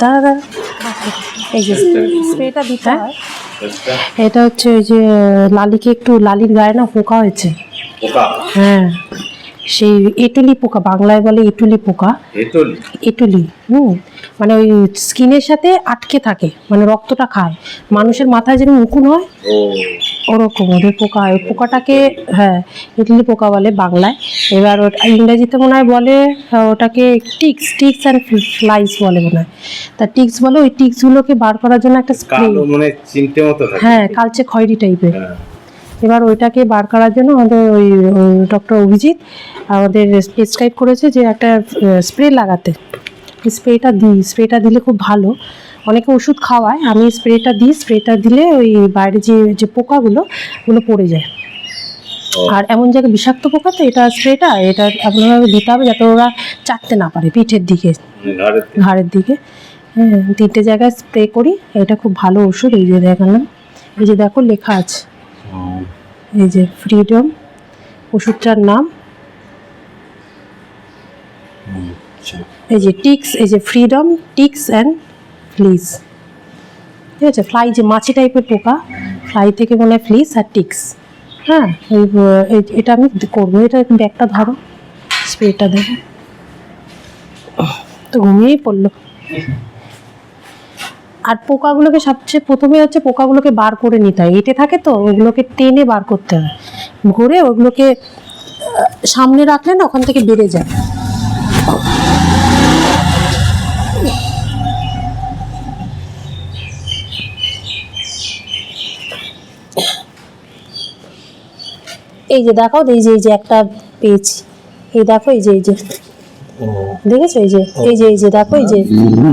দাঁড়া দাঁড়া। এই যে স্প্রেটা দিতে আচ্ছা এটা হচ্ছে ওই যে লালিকে একটু লালির গায়ে না পোকা হয়েছে। হ্যাঁ। সেই এটুলি পোকা বাংলায় বলে এটুলি পোকা। এটলি এটুলি হুম। মানে ওই স্কিনের সাথে আটকে থাকে মানে রক্তটা খায়। মানুষের মাথায় যেরকম উকুন হয় ওরকম ওদের পোকা ওই পোকাটাকে হ্যাঁ ইডলি পোকা বলে বাংলায়। এবার ওটা ইংরেজিতে মনে হয় বলে ওটাকে টিক্স টিক্স অ্যান্ড ফ্লাইস বলে মনে হয়। তা টিক্স বলে ওই টিক্সগুলোকে বার করার জন্য একটা স্প্রে। মানে চিনতে মতো হ্যাঁ কালচে খয়েরি টাইপের হ্যাঁ। এবার ওইটাকে বার করার জন্য আমাদের ওই ডক্টর অভিজিৎ আমাদের প্রেসক্রাইব করেছে যে একটা স্প্রে লাগাতে। স্প্রেটা দিই স্প্রেটা দিলে খুব ভালো। অনেকে ওষুধ খাওয়ায় আমি স্প্রেটা দিই স্প্রেটা দিলে ওই বাইরে যে যে পোকাগুলো ওগুলো পড়ে যায়। আর এমন জায়গায় বিষাক্ত পোকা তো এটা স্প্রেটা এটা এমনভাবে দিতে হবে যাতে ওরা চাটতে না পারে পিঠের দিকে। ঘাড়ের দিকে। হ্যাঁ তিনটে জায়গায় স্প্রে করি এটা খুব ভালো ওষুধ এই যে দেখালাম। এই যে দেখো লেখা আছে। এই যে ফ্রিডম ওষুধটার নাম। আচ্ছা। এই যে টিক্স এই যে ফ্রিডম টিক্স অ্যান্ড ফ্লিস ঠিক আছে? ফ্লাই যে মাছি টাইপের পোকা ফ্লাই থেকে মনে হয় ফ্লিস আর টিক্স। হ্যাঁ? এই এটা আমি করব। এটা ব্যাগটা ধরো। স্প্রেটা দেখো তো ঘুমিয়েই পড়ল। আর পোকাগুলোকে সবচেয়ে প্রথমে হচ্ছে পোকাগুলোকে বার করে নিতে হয়। এঁটে থাকে তো, ওগুলোকে টেনে বার করতে হয়। ঘুরে ওগুলোকে সামনে রাখলে না ওখান থেকে বেড়ে যায়। এই যে দেখো এই যে এই যে একটা পেয়েছি এই দেখো, এই যে এই যে। দেখেছ এই যে এই যে এই যে দেখো এই যে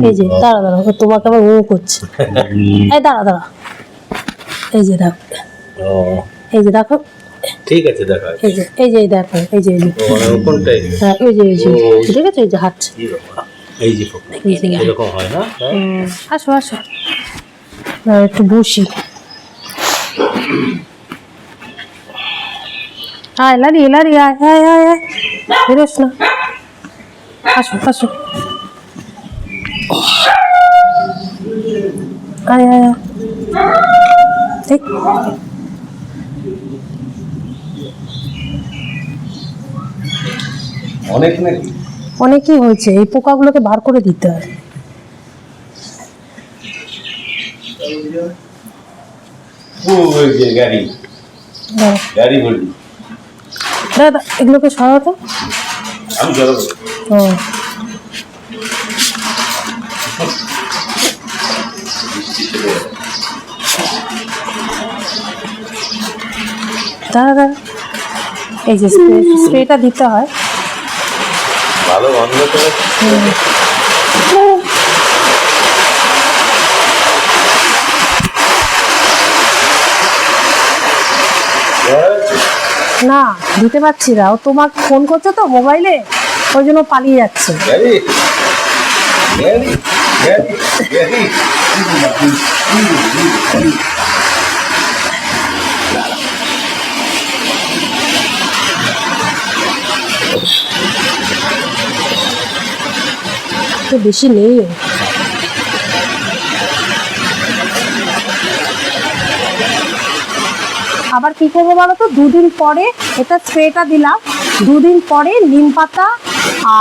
এই যে দাঁড়া দাঁড়া তোমাকে আবার ও করছে এই দাঁড়া দাঁড়া এই যে দেখো এই যে দেখো ঠিক আছে দেখা এই যে এই যে দেখো এই যে এই যে মানে হ্যাঁ এই যে এই যে দেখেছ এই যে এই এরকম হয় না হ্যাঁ? আসো আসো একটু বসি আয় লারি লারি আয় আয় আয় আয় বেরোস না আসো আসো। আয় আয় অনেক নাকি? অনেকই হয়েছে এই পোকাগুলোকে বার করে দিতে হয়। গাড়ি। গাড়ি বললি দাদা এগুলোকে সরাতো আমি দাঁড়া দাঁড়া। এই যে স্প্রেটা দিতে হয়। ভালো গন্ধ তো না দিতে পারছি না। ও তোমার ফোন করছে তো মোবাইলে ওই জন্য পালিয়ে যাচ্ছে। তো বেশি নেই। আবার কি করব বলো তো? দুদিন পরে এটা স্প্রেটা দিলাম। দুদিন পরে নিম পাতা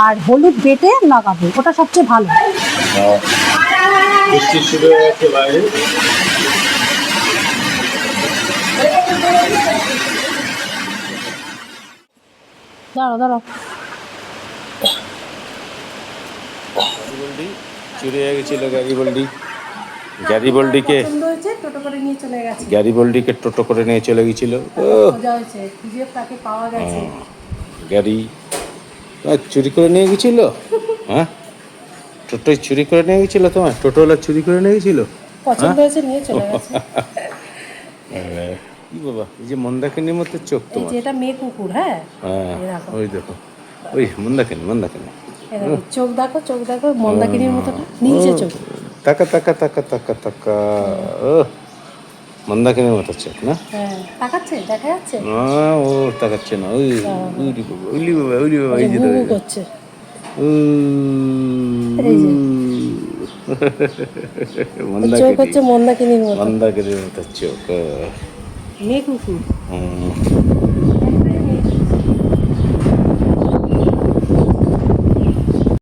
আর হলুদ বেটে লাগাবো। ওটা সবচেয়ে ভালো। দাঁড়াও দাঁড়াও। চুরি হয়ে গেছিল গাড়ি বলডি গাড়ি বলডিকে টোটো করে নিয়ে চলে গেছে। গাড়ি বলডিকে টোটো করে নিয়ে চলে গেছিল। মজা তাকে পাওয়া গেছে। গাড়ি চুরি করে নিয়ে গেছিল? হ্যাঁ? টোটোয় চুরি করে নিয়ে গেছিল তোমার? টোটোওয়ালা চুরি করে নিয়ে গেছিল? পছন্দ হয়েছে নিয়ে চলে গেছে। কি বাবা এই যে মন্দাকিনীর মতো চোখ তোমার। মেয়ে কুকুর হ্যাঁ? হ্যাঁ। ওই দেখো ওই মন্দাকিনী মন্দাকিনী। চোখ দেখো চোখ দেখো মন্দাকিনীর মতো না? নীলচে চোখ। তাকা তাকা তাকা তাকা তাকা ও মন্দাকিনীর মতো চোখ না তাকাচ্ছে দেখা যাচ্ছে না ও তাকাচ্ছে না ওই উইলি বাবা উইলি বাবা উইলি বাবা এই যে করছে। চোখ হচ্ছে মন্দাকিনীর মতো মন্দাকিনীর মতো চোখ হুম।